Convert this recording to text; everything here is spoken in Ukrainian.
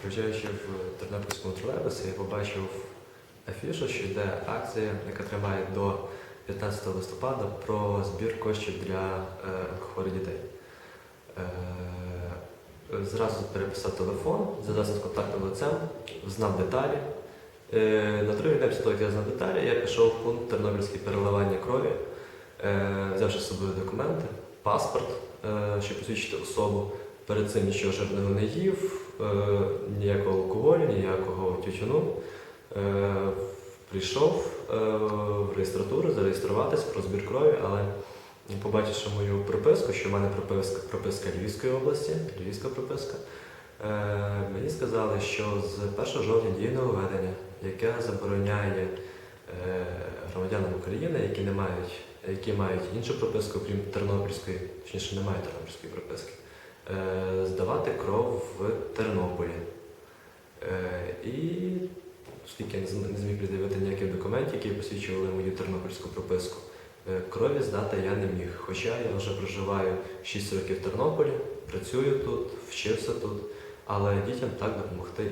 Приїжджаючи в Тернопільському тролейбусі, я побачив афішу, що йде акція, яка триває до 15 листопада про збір коштів для е, хворих дітей. Е, Зразу переписав телефон, зв'язався з контактним лицем, знав деталі. Е, На другий день того, як я знав деталі, я пішов в пункт Тернопільське переливання крові, е, взявши з собою документи, паспорт, е, щоб посвідчити особу. Перед цим нічого жирного не їв, е, ніякого алкоголю, ніякого тютюну. Е, Прийшов е, в реєстратуру зареєструватись про збір крові, але побачивши мою приписку, що в мене прописка, прописка Львівської області, львівська прописка, е, мені сказали, що з 1 жовтня діє нововведення, яке забороняє громадянам України, які не мають, які мають іншу прописку, крім тернопільської, точніше не мають тернопільської прописки, е, здавати кров в Тернополі. Е, І оскільки я не зміг придивити ніяких документів, які посвідчували мою тернопільську прописку, е, крові здати я не міг. Хоча я вже проживаю 6 років в Тернополі, працюю тут, вчився тут, але дітям так допомогти